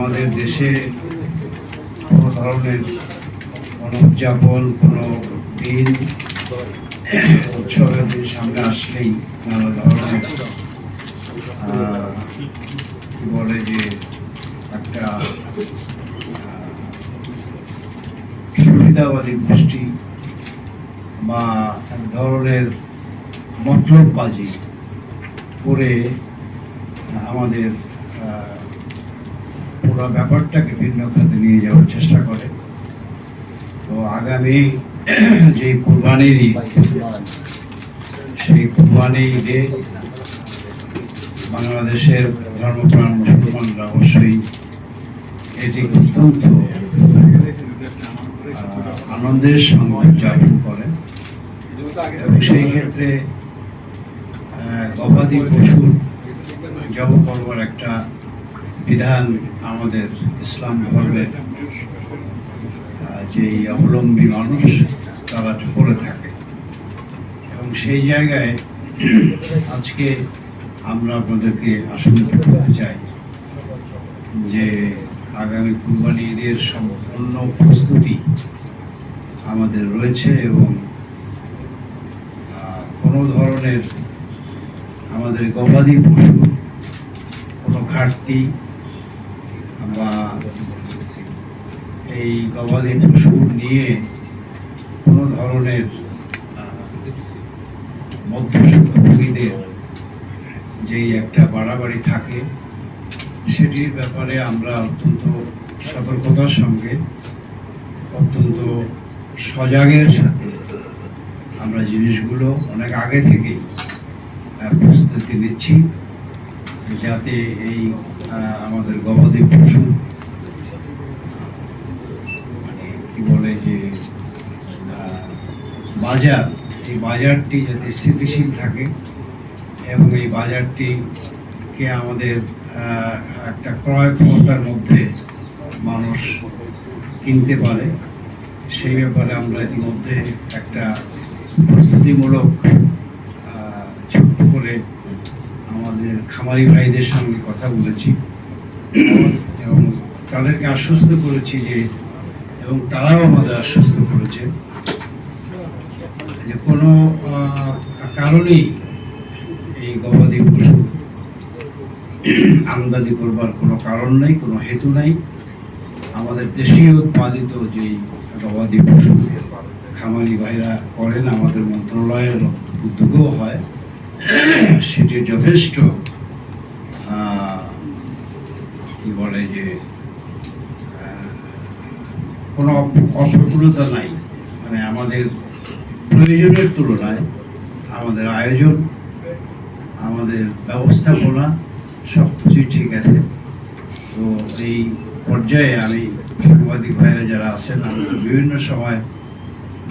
আমাদের দেশে কোনো ধরনের কোনো উদযাপন, কোনো দিন, উৎসবের দিন সামনে আসলেই নানা ধরনের কি বলে যে একটা সুবিধাবাদী গোষ্ঠী বা এক ধরনের মতলববাজি করে আমাদের পুরো ব্যাপারটাকে ভিন্ন খাতে নিয়ে যাওয়ার চেষ্টা করে। তো আগামী যে কোরবানির ঈদ, সেই কোরবানি ঈদে বাংলাদেশের ধর্মপ্রাণ মুসলমানরা অবশ্যই এটি অত্যন্ত আনন্দের সঙ্গে উদযাপন করে। সেই ক্ষেত্রে গবাদি পশুর জব করবার একটা বিধান আমাদের ইসলাম ধর্মের আহ, যেই অবলম্বী মানুষ তারা করে থাকে। এবং সেই জায়গায় আজকে আমরা আপনাদেরকে আসলে করতে চাই যে আগামী কুরবানি ঈদের সম্পূর্ণ প্রস্তুতি আমাদের রয়েছে এবং কোনো ধরনের আমাদের গবাদি পশু কোনো ঘাটতি বা এই গবাদি পশু নিয়ে কোনো ধরনের মধ্যস্থভোগীদের যেই একটা বাড়াবাড়ি থাকে, সেটির ব্যাপারে আমরা অত্যন্ত সতর্কতার সঙ্গে, অত্যন্ত সজাগের সাথে আমরা জিনিসগুলো অনেক আগে থেকেই প্রস্তুতি নিচ্ছি, যাতে এই আমাদের গবাদি পশু মানে কি বলে যে বাজার এই বাজারটি যাতে স্থিতিশীল থাকে এবং এই বাজারটিকে আমাদের একটা ক্রয় ক্ষমতার মধ্যে মানুষ কিনতে পারে, সেই ব্যাপারে আমরা ইতিমধ্যে একটা প্রস্তুতিমূলক ছোট্ট করে আমাদের খামারি ভাইদের সঙ্গে কথা বলেছি এবং তাদেরকে আশ্বস্ত করেছি যে এবং তারাও আমাদের আশ্বস্ত করেছে যে কোনো কারণেই এই গবাদি পশু আমদানি করবার কোনো কারণ নেই, কোনো হেতু নাই। আমাদের দেশীয় উৎপাদিত যেই গবাদি পশু খামারি ভাইরা করেন, আমাদের মন্ত্রণালয়ের উদ্যোগও হয়। সেটি যথেষ্ট কি বলে যে কোনো অপ্রতুলতা নাই। মানে আমাদের প্রয়োজনের তুলনায় আমাদের আয়োজন, আমাদের ব্যবস্থাপনা সব কিছুই ঠিক আছে। তো এই পর্যায়ে আমি সাংবাদিক ভাইরা যারা আছেন আমরা বিভিন্ন সময়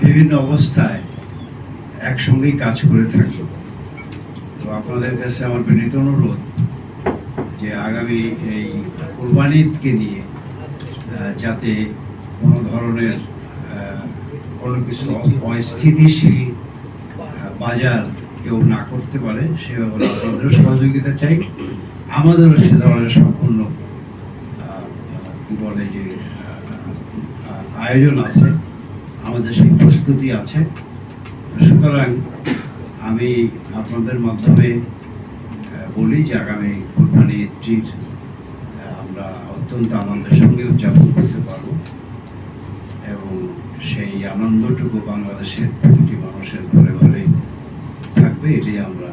বিভিন্ন অবস্থায় একসঙ্গেই কাজ করে থাকি। তো আপনাদের কাছে আমার বিনীত অনুরোধ যে আগামী এই কোরবানিদকে নিয়ে যাতে কোনো ধরনের কোনো কিছু অস্থিতিশীল বাজার কেউ না করতে পারে, সে ব্যাপারে আপনাদেরও সহযোগিতা চাই। আমাদেরও সে ধরনের সম্পূর্ণ কি বলে যে আয়োজন আছে। আমাদের সেই প্রস্তুতি আছে। সুতরাং আমি আপনাদের মাধ্যমে বলি যে আগামী কোরবানি ঈদটির আমরা অত্যন্ত আনন্দের সঙ্গে উদযাপন করতে পারব। এবং সেই আনন্দটুকু বাংলাদেশের প্রতিটি মানুষের ঘরে ঘরে থাকবে এটি আমরা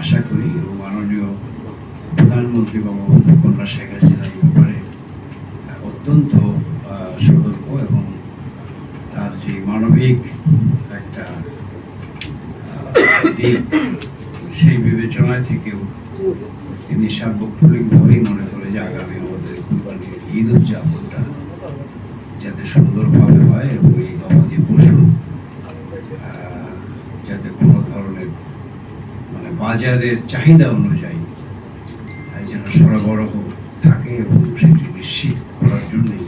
আশা করি। এবং মাননীয় প্রধানমন্ত্রী বঙ্গবন্ধু কন্যা শেখ হাসিনা এই ব্যাপারে অত্যন্ত সতর্ক এবং তার যে মানবিক একটা সেই বিবেচনায় থেকেও তিনি সার্বক্ষণিকভাবেই মনে করে যে আগামী আমাদের কুরবানির ঈদ উদযাপনটা যাতে সুন্দরভাবে হয় এবং এই গবাদি পশু যাতে কোনো ধরনের মানে বাজারের চাহিদা অনুযায়ী যেন সরবরাহ থাকে এবং সেটি নিশ্চিত করার জন্যই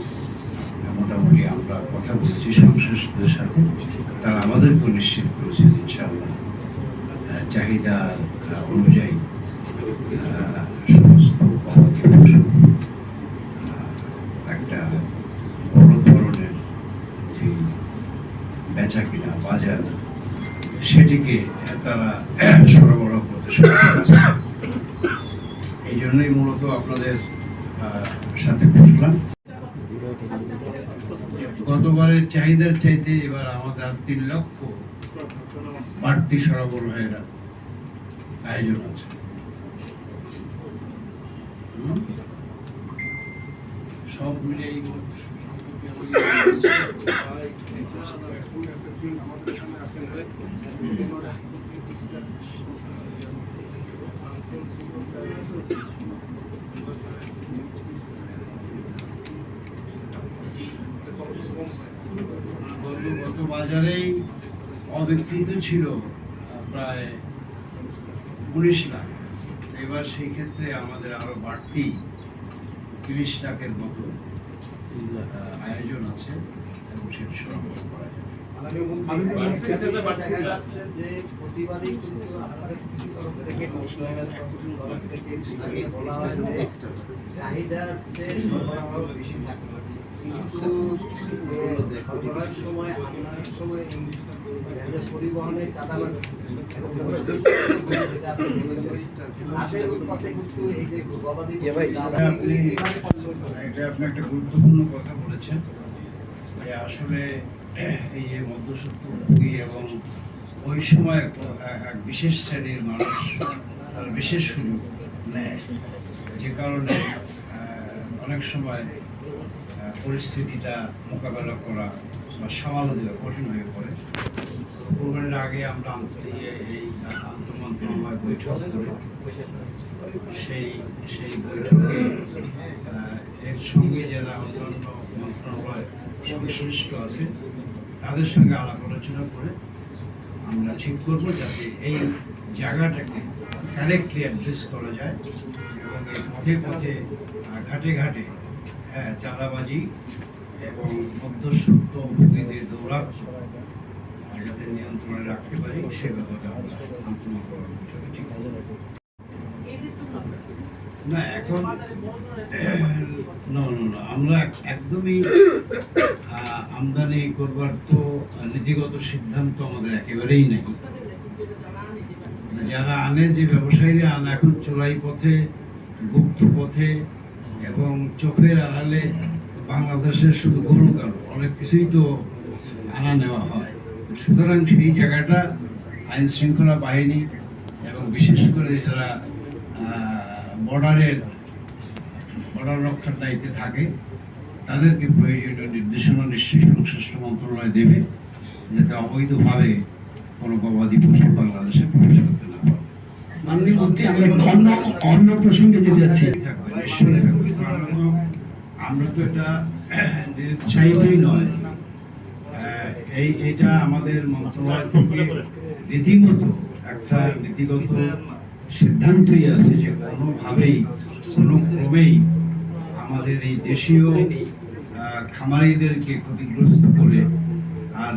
মোটামুটি আমরা কথা বলেছি সংশ্লিষ্টদের সাথে। তারা আমাদেরকেও নিশ্চিত করেছে ইনশাআল্লাহ। চাহিদা অনুযায়ী সমস্ত একটা বড় ধরনের যে বেচা কিনা বাজার, সেটিকে তারা সরবরাহ করতে এই জন্যই মূলত আপনাদের সাথে বসলাম। গতবারের চাহিদার চাইতে এবার আমাদের তিন লক্ষ বাড়তি সরবরাহের আয়োজন আছে? সব মিলে এই গত বাজারেই অবিকৃত ছিল প্রায় উনিশ লাখ। এবার সেই ক্ষেত্রে আমাদের আরও বাড়তি তিরিশ লাখের মতো আয়োজন আছে এবং সেটি সরবরাহ করা যাবে। চাহিদার বেশি থাকে। কিন্তু সময় আপনার সময় এই পরিবহনে চাঁদাবাদ এবং যেটা আপনি বলেছেন, তাদের উৎপাদে কিন্তু এই যে গবাদি এটা আপনি একটা গুরুত্বপূর্ণ কথা বলেছেন। যে আসলে এই যে মধ্যসত্ত্বভোগী এবং ওই সময় এক- বিশেষ শ্রেণির মানুষ বিশেষ সুযোগ নেয়। যে কারণে অনেক সময় পরিস্থিতিটা মোকাবেলা করা বা সামাল দেওয়া কঠিন হয়ে পড়ে। কোরবানির আগে আমরা এই- আন্তমন্ত্রণালয় বৈঠক সেই সেই বৈঠকে এর সঙ্গে যারা অন্যান্য মন্ত্রণালয় সংশ্লিষ্ট আছে, তাদের সঙ্গে আলাপ আলোচনা করে আমরা ঠিক করব যাতে এই জায়গাটাকে কারেক্টলি অ্যাড্রেস করা যায় এবং এই পথে পথে ঘাটে ঘাটে চাঁদাবাজি এবং মধ্যসত্ত্ব ভোগীদের আহ, যাতে নিয়ন্ত্রণে রাখতে পারি সে ব্যাপারে আমরা না এখন না না আমরা একদমই আমদানি করবার তো নীতিগত সিদ্ধান্ত আমাদের একেবারেই নেই। যারা আনে যে ব্যবসায়ীরা আনে এখন চোরাই পথে গুপ্ত পথে এবং চোখের আড়ালে বাংলাদেশের শুধু গরু কারও অনেক কিছুই তো আনা নেওয়া হয়। সুতরাং সেই জায়গাটা আইন শৃঙ্খলা বাহিনী এবং বিশেষ করে যারা বর্ডারের, বর্ডার রক্ষার দায়িত্বে থাকে, তাদেরকে প্রয়োজনীয় নির্দেশনা নিশ্চয়ই সংশ্লিষ্ট মন্ত্রণালয় দেবে, যাতে অবৈধভাবে কোনো গবাদি পশু বাংলাদেশে প্রবেশ করতে না পারে। মাননীয় মন্ত্রী, আমরা অন্য অন্য প্রসঙ্গে যেতে যাচ্ছি। আমরা তো এটা নিরুৎসাহিতই নয় এই এটা আমাদের মন্ত্রণালয় থেকে রীতিমতো একটা নীতিগত সিদ্ধান্তই আছে যে কোনোভাবেই কোনো ক্রমেই আমাদের এই দেশীয় খামারিদেরকে ক্ষতিগ্রস্ত করে আর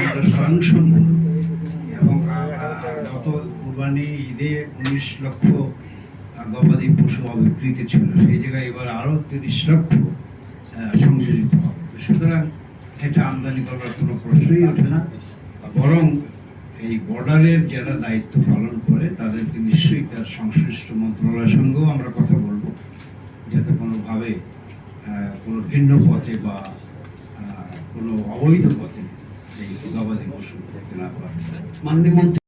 আমরা স্বয়ংসম্পূর্ণ এবং গত কুরবানি ঈদে উনিশ লক্ষ গবাদি পশু অবিকৃত ছিল সেই জায়গায় এবার আরও তিরিশ লক্ষ সংযোজিত হবে। সুতরাং এটা আমদানি করার কোনো প্রশ্নই ওঠে না। বরং এই বর্ডারের যারা দায়িত্ব পালন করে তাদেরকে নিশ্চয়ই তার সংশ্লিষ্ট মন্ত্রণালয়ের সঙ্গেও আমরা কথা বলব যাতে কোনোভাবে আহ, কোনো ভিন্ন পথে বা আহ, কোনো অবৈধ পথে এই গবাদি পশু করতে না পারে মাননীয় মন্ত্রী